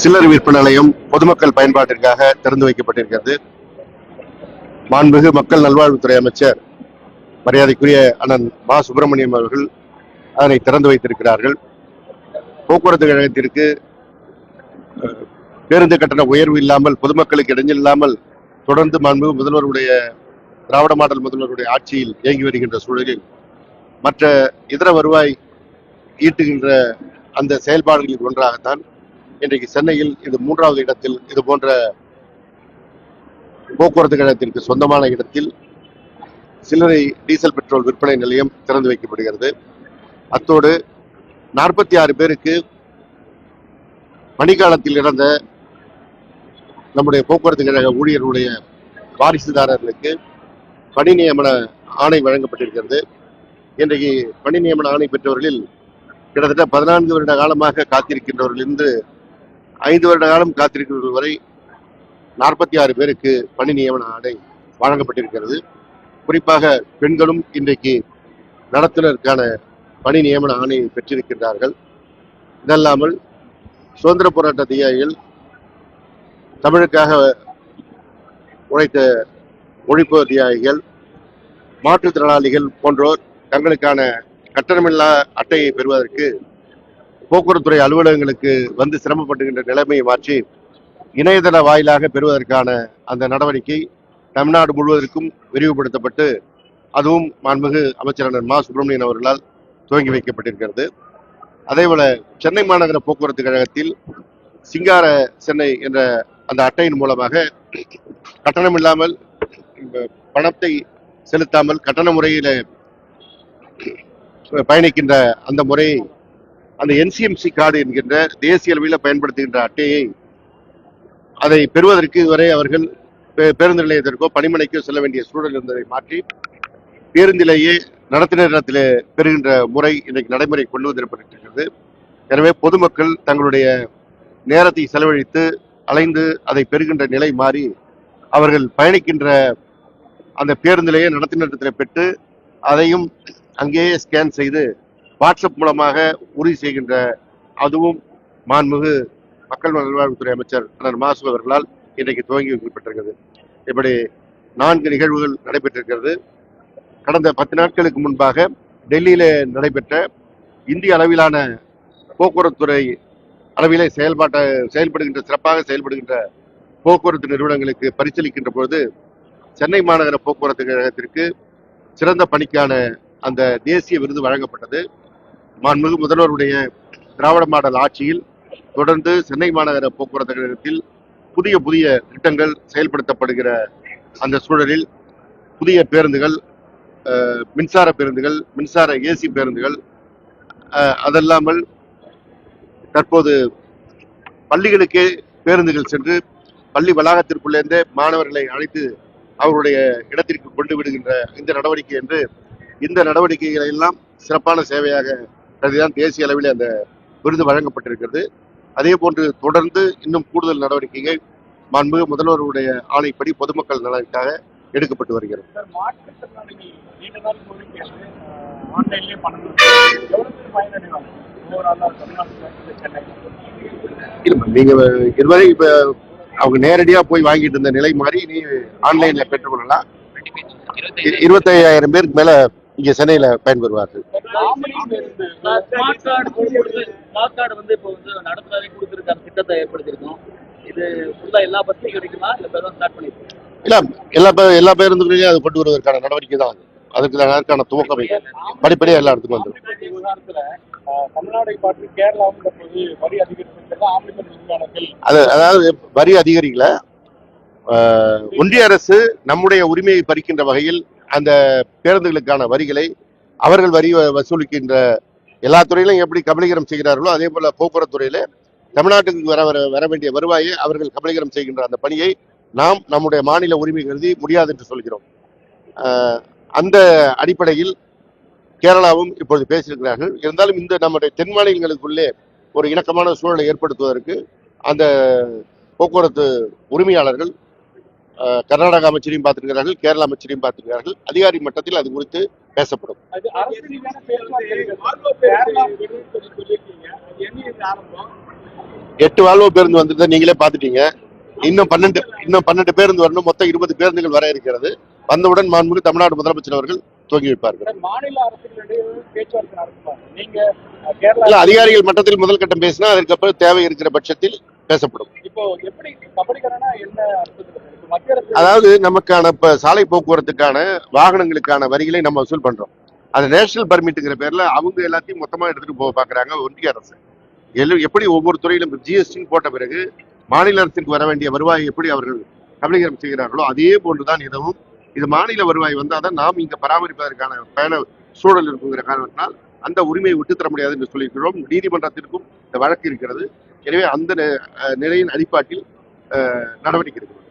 சில்லறை விற்பனை நிலையம் பொதுமக்கள் பயன்பாட்டிற்காக திறந்து வைக்கப்பட்டிருக்கிறது. மாண்புமிகு மக்கள் நல்வாழ்வுத்துறை அமைச்சர் மரியாதைக்குரிய அண்ணன் மா சுப்பிரமணியம் அவர்கள் அதனை திறந்து வைத்திருக்கிறார்கள். போக்குவரத்து கழகத்திற்கு பேருந்து கட்டண உயர்வு இல்லாமல் பொதுமக்களுக்கு இடைஞ்சல் இல்லாமல் தொடர்ந்து மாண்புமிகு முதல்வருடைய திராவிட மாடல் முதல்வருடைய ஆட்சியில் இயங்கி வருகின்ற சூழலில் மற்ற இதர வருவாய் ஈட்டுகின்ற அந்த செயல்பாடுகளில் ஒன்றாகத்தான் இன்றைக்கு சென்னையில் இது மூன்றாவது இடத்தில் இது போன்ற போக்குவரத்து கழகத்திற்கு சொந்தமான இடத்தில் சில்லறை டீசல் பெட்ரோல் விற்பனை நிலையம் திறந்து வைக்கப்படுகிறது. அத்தோடு நாற்பத்தி ஆறு பேருக்கு பணிக்காலத்தில் இறந்த நம்முடைய போக்குவரத்து கழக ஊழியர்களுடைய வாரிசுதாரர்களுக்கு பணி நியமன ஆணை வழங்கப்பட்டிருக்கிறது. இன்றைக்கு பணி நியமன ஆணை பெற்றவர்களில் கிட்டத்தட்ட பதினான்கு வருட காலமாக காத்திருக்கின்றவர்களிருந்து ஐந்து வருட காலம் காத்திருக்கிறவர்கள் வரை நாற்பத்தி ஆறு பேருக்கு பணி நியமன ஆணை வழங்கப்பட்டிருக்கிறது. குறிப்பாக பெண்களும் இன்றைக்கு நடத்துனருக்கான பணி நியமன ஆணையை பெற்றிருக்கின்றார்கள். இதல்லாமல் சுதந்திர போராட்ட தியாகிகள் தமிழுக்காக உழைத்த ஒழிப்பு தியாகிகள் மாற்றுத்திறனாளிகள் போன்றோர் தங்களுக்கான கட்டணமில்லா அட்டையை பெறுவதற்கு போக்குவரத்துறை அலுவலகங்களுக்கு வந்து சிரமப்பட்டுகின்ற நிலைமையை மாற்றி இணையதள வாயிலாக பெறுவதற்கான அந்த நடவடிக்கை தமிழ்நாடு முழுவதற்கும் விரிவுபடுத்தப்பட்டு அதுவும் மாண்புமிகு அமைச்சரான மா சுப்பிரமணியன் அவர்களால் துவங்கி வைக்கப்பட்டிருக்கிறது. அதேபோல சென்னை மாநகர போக்குவரத்து கழகத்தில் சிங்கார சென்னை என்ற அந்த அட்டையின் மூலமாக கட்டணம் இல்லாமல் பணத்தை செலுத்தாமல் கட்டண முறையில் பயணிக்கின்ற அந்த முறையை அந்த என்சிஎம்சி கார்டு என்கின்ற தேசிய அளவில் பயன்படுத்துகின்ற அட்டையை அதை பெறுவதற்கு இதுவரை அவர்கள் பே- பேருந்து நிலையத்திற்கோ பணிமனைக்கோ செல்ல வேண்டிய சூழல் இருந்ததை மாற்றி பேருந்திலேயே நடத்துனரிடத்தில் பெறுகின்ற முறை இன்றைக்கு நடைமுறை கொண்டு வந்திருக்கிறது எனவே பொதுமக்கள் தங்களுடைய நேரத்தை செலவழித்து அலைந்து அதை பெறுகின்ற நிலை மாறி அவர்கள் பயணிக்கின்ற அந்த பேருந்திலேயே நடத்துனரிடத்தில் பெற்று அதையும் அங்கேயே ஸ்கேன் செய்து வாட்ஸ்அப் மூலமாக உறுதி செய்கின்ற அதுவும் மாண்புமிகு மக்கள் நல்வாழ்வுத்துறை அமைச்சர் அண்ணன் மாசு அவர்களால் இன்றைக்கு துவங்கி வைக்கப்பட்டிருக்கிறது. இப்படி நான்கு நிகழ்வுகள் நடைபெற்றிருக்கிறது. கடந்த பத்து நாட்களுக்கு முன்பாக டெல்லியில் நடைபெற்ற இந்திய அளவிலான போக்குவரத்துறை அளவிலே செயல்பாட்டை செயல்படுகின்ற சிறப்பாக செயல்படுகின்ற போக்குவரத்து நிறுவனங்களுக்கு பரிசீலிக்கின்ற பொழுது சென்னை மாநகர போக்குவரத்து கழகத்திற்கு சிறந்த பணிக்கான அந்த தேசிய விருது வழங்கப்பட்டது. மாண்புமிகு முதல்வருடைய திராவிட மாடல் ஆட்சியில் தொடர்ந்து சென்னை மாநகர போக்குவரத்து கழகத்தில் புதிய புதிய திட்டங்கள் செயல்படுத்தப்படுகிற அந்த சூழலில் புதிய பேருந்துகள் மின்சார பேருந்துகள் மின்சார ஏசி பேருந்துகள் அதல்லாமல் தற்போது பள்ளிகளுக்கே பேருந்துகள் சென்று பள்ளி வளாகத்திற்குள்ளேருந்தே மாணவர்களை அழைத்து அவருடைய இடத்திற்கு கொண்டு விடுகின்ற இந்த நடவடிக்கை என்று இந்த நடவடிக்கைகளை எல்லாம் சிறப்பான சேவையாக கருதிதான் தேசிய அளவில் அந்த விருது வழங்கப்பட்டிருக்கிறது. அதே போன்று தொடர்ந்து இன்னும் கூடுதல் நடவடிக்கைகள் மாண்புமிகு முதல்வருடைய ஆணைப்படி பொதுமக்கள் நலனுக்காக எடுக்கப்பட்டு வருகிறது. நீங்க இதுவரை இப்ப அவங்க நேரடியா போய் வாங்கிட்டு இருந்த நிலை மாறி நீ ஆன்லைன்ல பெற்றுக்கொள்ளலாம் இ- இருபத்தையாயிரம் பேருக்கு மேல இங்க சென்னையில பயன்பெறுவார்கள். ஸ்மார்ட் கார்டு கொடுத்து ஸ்மார்ட் கார்டு வந்து இப்போ வந்து நடத்துறதே கொடுத்துருக்க அந்த திட்டத்தை ஏற்படுத்தியிருக்கோம். இது ஃபுல்லா எல்லா பஸ்ஸும் கிடைக்குமா? இல்ல இப்போ தான் ஸ்டார்ட் பண்ணிருக்கோம் இல்ல எல்லா பேருந்துகளையும் அது கொண்டு வருவதற்கான நடவடிக்கை தான் அது. அதுக்கு அதற்கான துவக்கம் இது. படிப்படியா எல்லா இடத்துக்கும் தமிழ்நாடை பார்த்து கேரளாவும் தற்போது வரி விவகாரத்தில் அது அதாவது வரி அதிகரிக்கல. ஒன்றிய அரசு நம்முடைய உரிமையை பறிக்கின்ற வகையில் அந்த பேருந்துகளுக்கான வரிகளை அவர்கள் வரி வ- வசூலிக்கின்ற எல்லா துறையிலும் எப்படி கபலீகரம் செய்கிறார்களோ அதே போல போக்குவரத்து துறையில தமிழ்நாட்டுக்கு வர வர வர வேண்டிய வருவாயை அவர்கள் கபலீகரம் செய்கின்ற அந்த பணியை நாம் நம்முடைய மாநில உரிமை கருதி முடியாது என்று சொல்கிறோம். அந்த அடிப்படையில் கேரளாவும் இப்பொழுது பேசியிருக்கிறார்கள். இருந்தாலும் இந்த நம்முடைய தென் மாநிலங்களுக்குள்ளே ஒரு இணக்கமான சூழலை ஏற்படுத்துவதற்கு அந்த போக்குவரத்து உரிமையாளர்கள் கர்நாடக அமைச்சரையும் பார்த்திருக்கிறார்கள் கேரள அமைச்சரையும் பார்த்திருக்கிறார்கள். அதிகாரி மட்டத்தில் அது குறித்து பேசப்படும். எட்டு வால்வோ பேருந்து வந்திருந்தா நீங்களே பார்த்துட்டீங்க. இன்னும் பன்னெண்டு இன்னும் பன்னெண்டு பேருந்து வரணும். மொத்தம் இருபது பேருந்துகள் வர இருக்கிறது. வந்தவுடன் மாண்புமிகு தமிழ்நாடு முதலமைச்சர் அவர்கள் துவங்கி வைப்பார்கள். அதிகாரிகள் மட்டத்தில் முதல் கட்டம் பேசினா அதற்கப்புறம் தேவை இருக்கிற பட்சத்தில் பேசப்படும். இப்போ எப்படி கபடிக்காரனா என்ன அதாவது நமக்கான இப்ப சாலை போக்குவரத்துக்கான வாகனங்களுக்கான வரிகளை நம்ம வசூல் பண்றோம். அது நேஷனல் பர்மிட்டுங்கிற பேர்ல அவங்க எல்லாத்தையும் மொத்தமா எடுத்துட்டு போக பாக்குறாங்க ஒன்றிய அரசு. எல்லாம் எப்படி ஒவ்வொரு துறையிலும் ஜிஎஸ்டின்னு போட்ட பிறகு மாநில அரசுக்கு வர வேண்டிய வருவாய் எப்படி அவர்கள் கபலீகரம் செய்கிறார்களோ அதே போன்றுதான் இதுவும். இது மாநில வருவாய் வந்தால் தான் நாம் இங்க பராமரிப்பதற்கான பயண சூழல் இருக்குங்கிற காரணத்தினால் அந்த உரிமையை விட்டு தர முடியாது என்று சொல்லியிருக்கிறோம். நீதிமன்றத்திற்கும் இந்த வழக்கு இருக்கிறது. எனவே அந்த நிலையின் அடிப்பாட்டில் அஹ், நடவடிக்கை இருக்கிறது